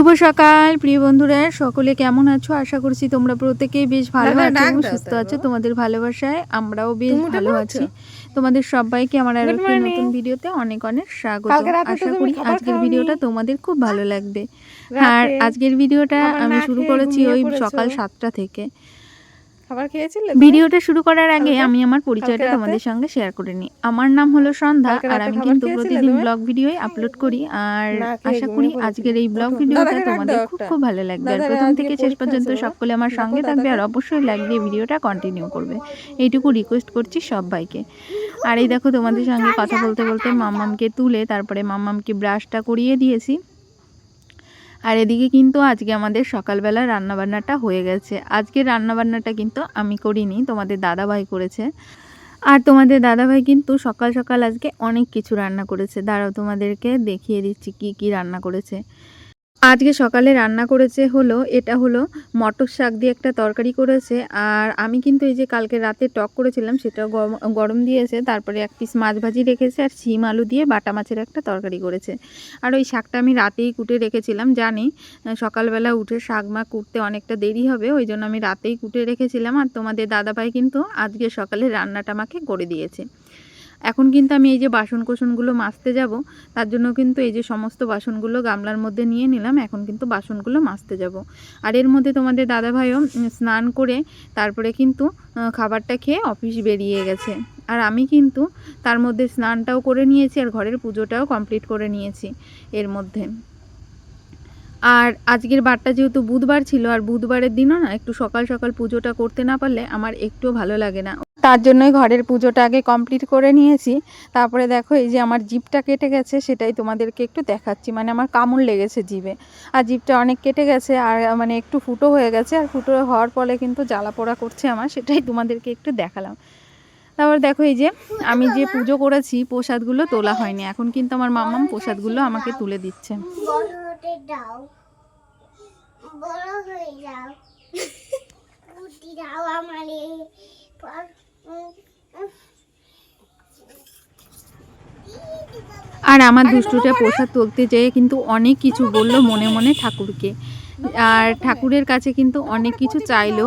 শুভ সকাল প্রিয় বন্ধুরা। সকলে কেমন আছো? আশা করছি তোমরা প্রত্যেকেই বেশ ভালো আছো ডাক সুস্থ আছো। তোমাদের ভালোবাসায় আমরাও বেশ ভালো আছি। তোমাদের সবাইকে আমার আর একটি নতুন ভিডিওতে অনেক অনেক স্বাগত। আশা করি আজকের ভিডিওটা তোমাদের খুব ভালো লাগবে। আর আজকের ভিডিওটা আমি শুরু করেছি ওই সকাল সাতটা থেকে। খাবার খেয়েছিলে ভিডিওটা শুরু করার আগে আমি আমার পরিচয়টা তোমাদের সঙ্গে শেয়ার করে নিই। আমার নাম হলো সন্ধ্যা আর আমি কিন্তু প্রতিদিন ব্লগ ভিডিওই আপলোড করি। আর আশা করি আজকের এই ব্লগ ভিডিওটা তোমাদের খুব খুব ভালো লাগবে। আর প্রথম থেকে শেষ পর্যন্ত সকলে আমার সঙ্গে থাকবে আর অবশ্যই লাইক দিয়ে ভিডিওটা কন্টিনিউ করবে। এইটুকু রিকোয়েস্ট করছি সবাইকে আর এই দেখো তোমাদের সঙ্গে কথা বলতে বলতে মাম্মামকে তুলে তারপরে মাম্মামকে ব্রাশটা করিয়ে দিয়েছি। আর এদিকে কিন্তু আজকে আমাদের সকালবেলা রান্নাবান্নাটা হয়ে গেছে। আজকে রান্নাবান্নাটা কিন্তু আমি করিনি, তোমাদের দাদাভাই করেছে। আর তোমাদের দাদাভাই কিন্তু সকাল সকাল আজকে অনেক কিছু রান্না করেছে। দাঁড়াও তোমাদেরকে দেখিয়ে দিচ্ছি কি কি রান্না করেছে। আজকে সকালে রান্না করেছে হলো, এটা হলো মটর শাক দিয়ে একটা তরকারি করেছে। আর আমি কিন্তু এই যে কালকে রাতে টক করেছিলাম সেটা গরম দিয়েছে। তারপরে এক পিস মাছ ভাজি রেখেছে আর শিম আলু দিয়ে বাটা মাছের একটা তরকারি করেছে। আর ওই শাকটা আমি রাতেই কুটে রেখেছিলাম, জানি। সকালবেলা উঠে শাক মা কুটতে অনেকটা দেরি হবে, ওই জন্য আমি রাতেই কুটে রেখেছিলাম। আর তোমাদের দাদাভাই কিন্তু আজকে সকালে রান্নাটা আমাকে করে দিয়েছে। এখন কিন্তু আমি এই যে বাসন কোসনগুলো মাজতে যাব, তার জন্য কিন্তু এই যে সমস্ত বাসনগুলো গামলার মধ্যে নিয়ে নিলাম, এখন কিন্তু বাসনগুলো মাজতে যাব। আর এর মধ্যে তোমাদের দাদাভাইও স্নান করে তারপরে কিন্তু খাবারটা খেয়ে অফিস বেরিয়ে গেছে। আর আমি কিন্তু তার মধ্যে স্নানটাও করে নিয়েছি, আর ঘরের পুজোটাও কমপ্লিট করে নিয়েছি এর মধ্যে। আর আজকের বারটা যেহেতু বুধবার ছিল, আর বুধবারের দিনও না, একটু সকাল সকাল পুজোটা করতে না পারলে আমার একটুও ভালো লাগে না। তার জন্যই ঘরের পুজোটা আগে কমপ্লিট করে নিয়েছি। তারপরে দেখো, এই যে আমার জিপটা কেটে গেছে, সেটাই তোমাদেরকে একটু দেখাচ্ছি। মানে আমার কামড় লেগেছে জিভে। আর জিভটা অনেক কেটে গেছে, আর মানে একটু ফুটো হয়ে গেছে, আর ফুটো হওয়ার ফলে কিন্তু জ্বালা পোড়া করছে আমার, সেটাই তোমাদেরকে একটু দেখালাম। তারপর দেখো এই যে আমি যে পুজো করেছি, প্রসাদগুলো তোলা হয়নি এখন কিন্তু আমার মাম্মাম প্রসাদগুলো আমাকে তুলে দিচ্ছে। আর আমার দুষ্টুটা প্রসাদ তুলতে যেয়ে কিন্তু অনেক কিছু বলল মনে মনে ঠাকুরকে আর ঠাকুরের কাছে কিন্তু অনেক কিছু চাইলো।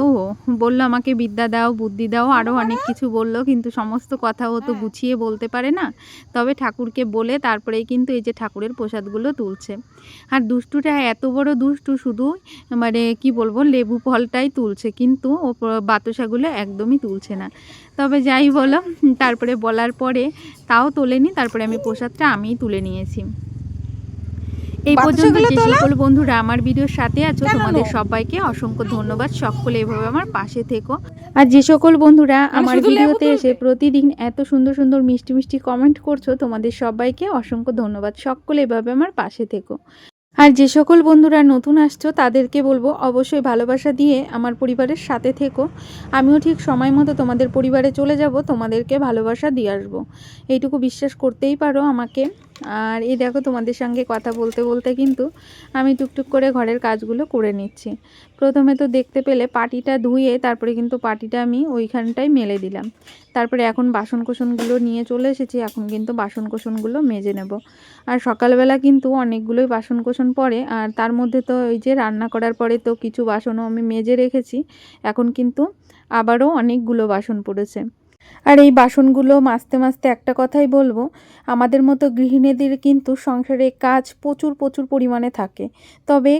বলল, আমাকে বিদ্যা দাও, বুদ্ধি দাও। আরও অনেক কিছু বলল, কিন্তু সমস্ত কথা ও তো গুছিয়ে বলতে পারে না। তবে ঠাকুরকে বলে তারপরেই কিন্তু এই যে ঠাকুরের প্রসাদগুলো তুলছে। আর দুষ্টুটা এত বড় দুষ্টু, শুধু মানে কি বলব, লেবু ফলটাই তুলছে, কিন্তু ও বাতাসাগুলো একদমই তুলছে না। তবে যাই বলো, তারপরে বলার পরে তাও তোলেনি, তারপরে আমি প্রসাদটা আমিই তুলে নিয়েছি। এই পর্যন্ত যে সকল বন্ধুরা আমার ভিডিওর সাথে আছো তোমাদের? সবাইকে অসংখ্য ধন্যবাদ। সকলে এভাবে আমার পাশে থেকো। আর যে সকল বন্ধুরা আমার ভিডিওতে এসে প্রতিদিন এত সুন্দর সুন্দর মিষ্টি মিষ্টি কমেন্ট করছ তোমাদের সবাইকে অসংখ্য ধন্যবাদ। সকলে এভাবে আমার পাশে থেকো। আর যে সকল বন্ধুরা নতুন আসছো তাদেরকে বলব অবশ্যই ভালোবাসা দিয়ে আমার পরিবারের সাথে থেকো। আমিও ঠিক সময় মতো তোমাদের পরিবারে চলে যাব তোমাদেরকে ভালোবাসা দিয়ে আসব। এইটুকু বিশ্বাস করতেই পারো আমাকে। আর এই দেখো তোমাদের সঙ্গে কথা বলতে বলতে কিন্তু আমি টুকটুক করে ঘরের কাজগুলো করে নিচ্ছি। প্রথমে তো দেখতে পেলে পাটিটা ধুয়ে তারপরে কিন্তু পাটিটা আমি ওইখানটায় মেলে দিলাম। তারপরে এখন বাসন কোসনগুলো নিয়ে চলে এসেছি, এখন কিন্তু বাসন কোসনগুলো মেজে নেব। আর সকালবেলা কিন্তু অনেকগুলোই বাসন কোসন পড়ে, আর তার মধ্যে তো ওই যে রান্না করার পরে তো কিছু বাসনও আমি মেজে রেখেছি। এখন কিন্তু আবারও অনেকগুলো বাসন পড়েছে। আর এই বাসনগুলো মাজতে মাজতে একটা কথাই বলব, আমাদের মতো গৃহিণীদের কিন্তু সংসারে কাজ প্রচুর প্রচুর পরিমাণে থাকে। তবে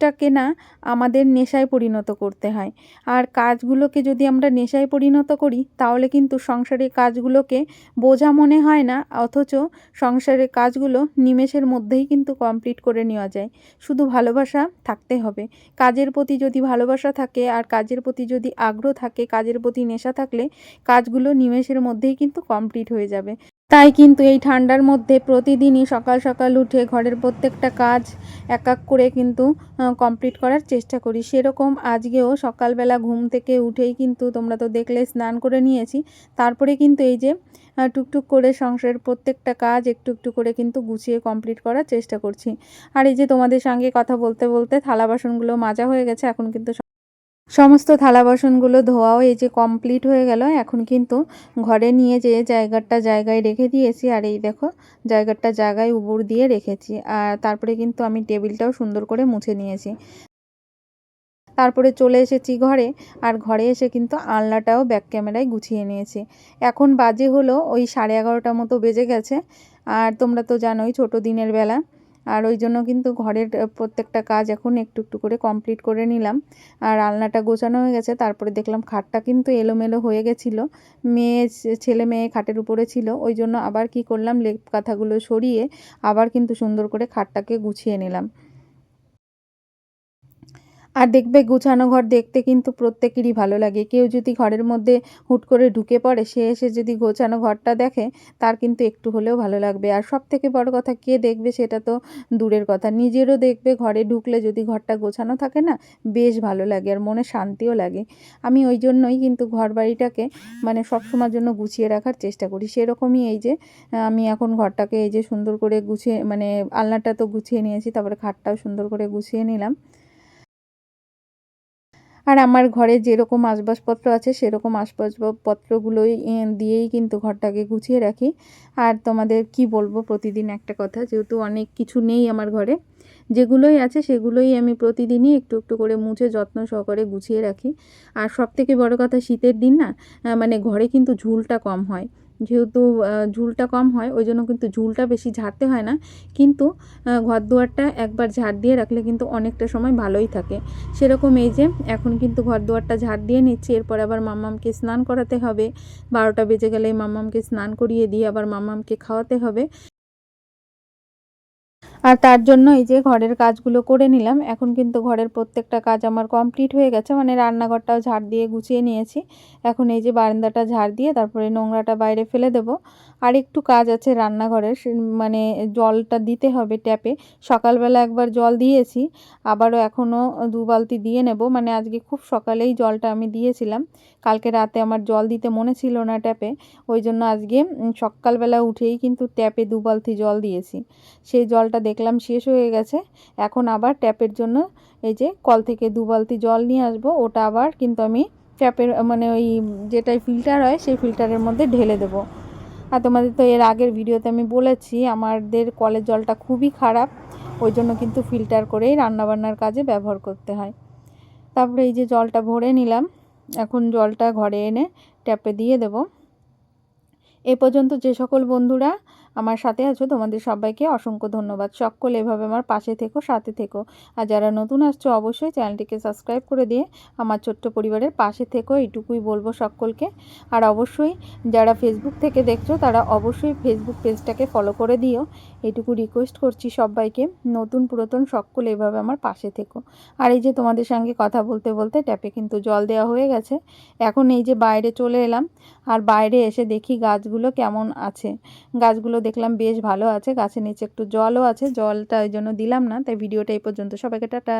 কাজটাকে না আমাদের নেশায় পরিণত করতে হয়। আর কাজগুলোকে যদি আমরা নেশায় পরিণত করি, তাহলে কিন্তু সংসারের কাজগুলোকে বোঝা মনে হয় না, অথচ সংসারের কাজগুলো নিমেষের মধ্যেই কিন্তু কমপ্লিট করে নেওয়া যায়। শুধু ভালোবাসা থাকতে হবে। কাজের প্রতি যদি ভালোবাসা থাকে আর কাজের প্রতি যদি আগ্রহ থাকে, কাজের প্রতি নেশা থাকলে কাজগুলো নিমেষের মধ্যেই কিন্তু কমপ্লিট হয়ে যাবে। তাই কিন্তু এই ঠান্ডার মধ্যে প্রতিদিনই সকাল সকাল উঠে ঘরের প্রত্যেকটা কাজ এক এক করে কিন্তু কমপ্লিট করার চেষ্টা করি। সেরকম আজকেও সকালবেলা ঘুম থেকে উঠেই কিন্তু তোমরা তো দেখলে স্নান করে নিয়েছি। তারপরে কিন্তু এই যে টুকটুক করে সংসারের প্রত্যেকটা কাজ একটু একটু করে কিন্তু গুছিয়ে কমপ্লিট করার চেষ্টা করছি। আর এই যে তোমাদের সঙ্গে কথা বলতে বলতে থালা বাসনগুলো মাজা হয়ে গেছে, এখন কিন্তু সমস্ত থালা বাসনগুলো ধোয়াও এই যে কমপ্লিট হয়ে গেল। এখন কিন্তু ঘরে নিয়ে যে জায়গাটা জায়গায় রেখে দিয়েছি, আর এই দেখো জায়গাটা জায়গায় উবুর দিয়ে রেখেছি। আর তারপরে কিন্তু আমি টেবিলটাও সুন্দর করে মুছে নিয়েছি। তারপরে চলে এসেছি ঘরে, আর ঘরে এসে কিন্তু আলনাটাও ব্যাক ক্যামেরায় গুছিয়ে নিয়েছি। এখন বাজে হলো ওই সাড়ে এগারোটা মতো বেজে গেছে। আর তোমরা তো জানোই ছোটো দিনের বেলা। আর ওই জন্য কিন্তু ঘরের প্রত্যেকটা কাজ এখন একটু একটু করে কমপ্লিট করে নিলাম। আর আলনাটা গোছানো হয়ে গেছে, তারপরে দেখলাম খাটটা কিন্তু এলোমেলো হয়ে গেছিল। মেয়ে, ছেলে মেয়ে খাটের উপরে ছিল, ওই জন্য আবার কি করলাম, লেপ কাঁথাগুলো সরিয়ে আবার কিন্তু সুন্দর করে খাটটাকে গুছিয়ে নিলাম। আর দেখবে গুছানো ঘর দেখতে কিন্তু প্রত্যেকেরই ভালো লাগে। কেউ যদি ঘরের মধ্যে হুট করে ঢুকে পড়ে, সে এসে যদি গোছানো ঘরটা দেখে, তার কিন্তু একটু হলেও ভালো লাগবে। আর সব থেকে বড় কথা, কে দেখবে সেটা তো দূরের কথা। নিজেরও দেখবে ঘরে ঢুকলে যদি ঘরটা গোছানো থাকে না, বেশ ভালো লাগে আর মনে শান্তিও লাগে। আমি ওই জন্যই কিন্তু ঘর বাড়িটাকে মানে সবসময়ের জন্য গুছিয়ে রাখার চেষ্টা করি। সেরকমই এই যে, আমি এখন ঘরটাকে এই যে সুন্দর করে গুছিয়ে মানে আলনাটা তো গুছিয়ে নিয়েছি, তারপরে খাটটাও সুন্দর করে গুছিয়ে নিলাম। আর আমার ঘরে যেরকম আসবাবপত্র আছে, সেরকম আসবাবপত্রগুলোই দিয়েই কিন্তু ঘরটাকে গুছিয়ে রাখি। আর তোমাদের কি বলব, প্রতিদিন একটা কথা, যেহেতু অনেক কিছু নেই আমার ঘরে, যেগুলোই আছে সেগুলোই আমি প্রতিদিনই একটু একটু করে মুছে, যত্ন সহকারে গুছিয়ে রাখি। আর সব থেকে বড় কথা, শীতের দিন না মানে ঘরে কিন্তু ঝুলটা কম হয়। যেহেতু ঝুলটা কম হয়, ওই জন্য কিন্তু ঝুলটা বেশি ঝাড়তে হয় না। কিন্তু ঘর দুয়ারটা একবার ঝাড় দিয়ে রাখলে কিন্তু অনেকটা সময় ভালোই থাকে। সেরকম এই যে, এখন কিন্তু ঘর দুয়ারটা ঝাড় দিয়ে নিচ্ছি, এরপর আবার মাম্মামকে স্নান করাতে হবে। বারোটা বেজে গেলে মাম্মামকে স্নান করিয়ে দিয়ে আবার মাম্মামকে খাওয়াতে হবে। আর তার জন্য এই যে ঘরের কাজগুলো করে নিলাম। এখন কিন্তু ঘরের প্রত্যেকটা কাজ আমার কমপ্লিট হয়ে গেছে মানে রান্নাঘরটাও ঝাড় দিয়ে গুছিয়ে নিয়েছি। এখন এই যে বারান্দাটা ঝাড় দিয়ে তারপরে নোংরাটা বাইরে ফেলে দেব। আর একটু কাজ আছে রান্নাঘরের মানে জলটা দিতে হবে ট্যাপে। সকালবেলা একবার জল দিয়েছি, আবারও এখনও দু বালতি দিয়ে নেব। মানে আজকে খুব সকালেই জলটা আমি দিয়েছিলাম। কালকে রাতে আমার জল দিতে মনে ছিল না ট্যাপে, ওই জন্য আজকে সকালবেলা উঠেই কিন্তু ট্যাপে দু বালতি জল দিয়েছি। সেই জলটা দেখলাম শেষ হয়ে গেছে। এখন আবার ট্যাপের জন্য এই যে কল থেকে দু বালতি জল নিয়ে আসব। ওটা আবার কিন্তু আমি ট্যাপের মানে ওই যেটাই ফিল্টার হয় সেই ফিল্টারের মধ্যে ঢেলে দেবো। আর তোমাদের তো এর আগের ভিডিওতে আমি বলেছি, আমাদের কলের জলটা খুবই খারাপ। ওই জন্য কিন্তু ফিল্টার করেই রান্নাবান্নার কাজে ব্যবহার করতে হয়। তারপরে এই যে জলটা ভরে নিলাম। এখন জলটা ঘরে এনে ট্যাপে দিয়ে দেব। এ পর্যন্ত যে সকল বন্ধুরা আমার সাথে আছো, তোমাদের সবাইকে অসংখ্য ধন্যবাদ। সকল এভাবে আমার পাশে থেকো, সাথে থেকো। আর যারা নতুন আসছো, অবশ্যই চ্যানেলটিকে সাবস্ক্রাইব করে দিয়ে আমার ছোট্ট পরিবারের পাশে থেকো, এইটুকুই বলব সকলকে। আর অবশ্যই যারা ফেসবুক থেকে দেখছ, তারা অবশ্যই ফেসবুক পেজটাকে ফলো করে দিও। এইটুকু রিকোয়েস্ট করছি সবাইকে, নতুন, পুরাতন, সকল এভাবে আমার পাশে থেকো। আর এই যে তোমাদের সঙ্গে কথা বলতে বলতে ট্যাপে কিন্তু জল দেওয়া হয়ে গেছে। এখন এই যে বাইরে চলে এলাম, আর বাইরে এসে দেখি গাছগুলো কেমন আছে। গাছগুলো দেখলাম বেশ ভালো আছে, গাছের নিচে একটু জলও আছে, জলটা ওই জন্য দিলাম না, তাই ভিডিওটা এই পর্যন্ত। সবাইকে টাটা।